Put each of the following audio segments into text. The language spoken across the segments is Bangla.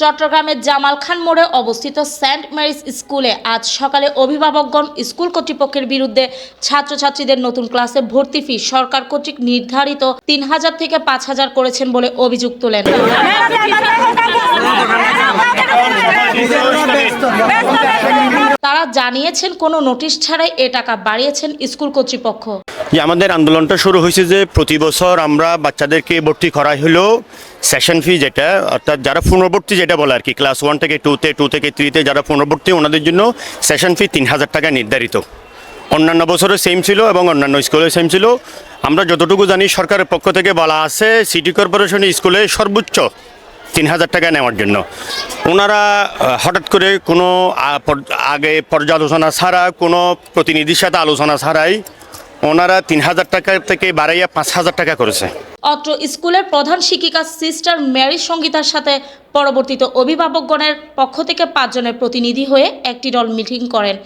চট্টগ্রামের জামাল খান মোড়ে অবস্থিত সেন্ট মেরিস স্কুলে আজ সকালে অভিভাবকগণ স্কুল কর্তৃপক্ষের বিরুদ্ধে ছাত্রছাত্রীদের নতুন ক্লাসে ভর্তি ফি সরকার কর্তৃক নির্ধারিত তিন হাজার থেকে পাঁচ হাজার করেছেন বলে অভিযোগ তোলেন। জানিয়েছেন, কোনো নোটিশ ছাড়াই এ টাকা বাড়িয়েছেন স্কুল কর্তৃপক্ষ। যে আমাদের আন্দোলনটা শুরু হয়েছে যে প্রতি বছর আমরা বাচ্চাদেরকে ভর্তি করাই হলো সেশন ফি যেটা, অর্থাৎ যারা পুনর্ভর্তি যেটা বলে আর কি ক্লাস ওয়ান থেকে টুতে টু থেকে থ্রিতে যারা পুনর্ভর্তি, ওনাদের জন্য সেশন ফি তিন হাজার টাকা নির্ধারিত। অন্যান্য বছরও সেম ছিল এবং অন্যান্য স্কুলে সেম ছিল। আমরা যতটুকু জানি সরকারের পক্ষ থেকে বলা আছে সিটি কর্পোরেশন স্কুলে সর্বোচ্চ তিন হাজার টাকা নেওয়ার জন্য। ওনারা হঠাৎ করে কোনো আগে পর্যালোচনা ছাড়া, কোনো প্রতিনিধির সাথে আলোচনা ছাড়াই ওনারা তিন হাজার টাকা থেকে বাড়াইয়া পাঁচ হাজার টাকা করেছে। অত্র স্কুলের প্রধান শিক্ষিকা সিস্টার ম্যারি সঙ্গীতার সাথে পরবর্তীতে অভিভাবকগণের পক্ষ থেকে পাঁচজনের প্রতিনিধি হয়ে একটি দল মিটিং করেন।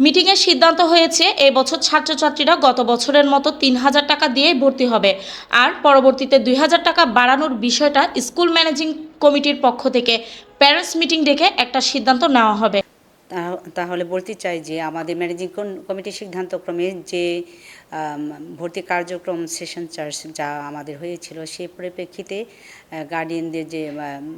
মিটিংয়ের সিদ্ধান্ত হয়েছে এই বছর ছাত্রছাত্রীরা গত বছরের মতো তিন হাজার টাকা দিয়েই ভর্তি হবে। আর পরবর্তীতে দুই হাজার টাকা বাড়ানোর বিষয়টা স্কুল ম্যানেজিং কমিটির পক্ষ থেকে প্যারেন্টস মিটিং ডেকে একটা সিদ্ধান্ত নেওয়া হবে। তাহলে বলতে চাই যে আমাদের ম্যানেজিং কমিটির সিদ্ধান্তক্রমে যে ভর্তি কার্যক্রম সেশন চার্জ যা আমাদের হয়েছিল সেই পরিপ্রেক্ষিতে গার্ডিয়ানদের যে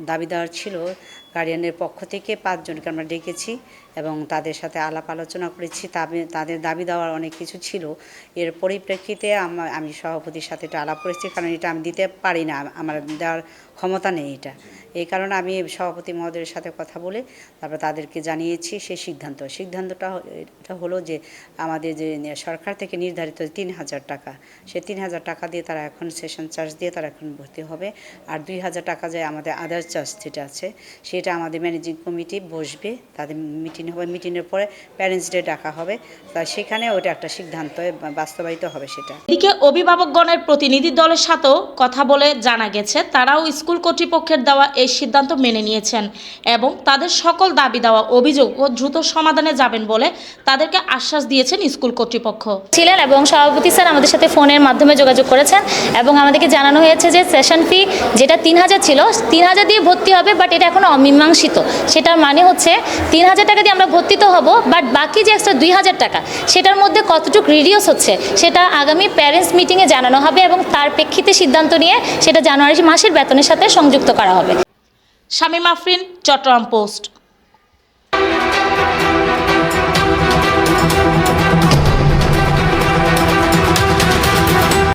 দাবিদার ছিল গার্ডিয়ানের পক্ষ থেকে পাঁচজনকে আমরা ডেকেছি এবং তাদের সাথে আলাপ আলোচনা করেছি। তাদের দাবি দেওয়ার অনেক কিছু ছিল। এর পরিপ্রেক্ষিতে আমা- আমি সভাপতির সাথে এটা আলাপ করেছি কারণ এটা আমি দিতে পারি না আমার দেওয়ার ক্ষমতা নেই এটা। এই কারণে আমি সভাপতি মহোদয়ের সাথে কথা বলে তারপর তাদেরকে জানিয়েছি সেই সিদ্ধান্ত। সিদ্ধান্তটা এটা হলো যে আমাদের যে সরকার থেকে নির্ধারিত তিন হাজার টাকা, সে তিন হাজার টাকা দিয়ে তারা এখন সেশন চার্জ দিয়ে তারা এখন ভর্তি হবে। আর দুই হাজার টাকা যায় আমাদের আদার্স চার্জ যেটা আছে, সেটা আমাদের ম্যানেজিং কমিটি বসবে, তাদের মিটিং হবে মিটিংয়ের পরে প্যারেন্টস ডে ডাকা হবে। তা সেখানে ওটা একটা সিদ্ধান্ত বাস্তবায়িত হবে সেটা। এদিকে অভিভাবকগণের প্রতিনিধি দলের সাথেও কথা বলে জানা গেছে, তারাও স্কুল কর্তৃপক্ষের দেওয়া এই সিদ্ধান্ত মেনে নিয়েছেন এবং তাদের সকল দাবি দেওয়া অভিযোগ দ্রুত সমাধানে যাবেন বলে তাদেরকে আশ্বাস দিয়েছেন স্কুল কর্তৃপক্ষ। ছিলেন এবং সভাপতি স্যার আমাদের সাথে ফোনের মাধ্যমে যোগাযোগ করেছেন এবং আমাদেরকে জানানো হয়েছে যে সেশন ফি যেটা তিন হাজার ছিল তিন হাজার দিয়ে ভর্তি হবে বাট এটা এখনও অমীমাংসিত। সেটার মানে হচ্ছে তিন হাজার টাকা দিয়ে আমরা ভর্তি তো হব বাট বাকি যে এক্সট্রা দুই হাজার টাকা সেটার মধ্যে কতটুকু রিডিউস হচ্ছে সেটা আগামী প্যারেন্টস মিটিংয়ে জানানো হবে এবং তার প্রেক্ষিতে সিদ্ধান্ত নিয়ে সেটা জানুয়ারি মাসের বেতনের সাথে সংযুক্ত করা হবে। শামীম আফরিন চট্টগ্রাম পোস্ট।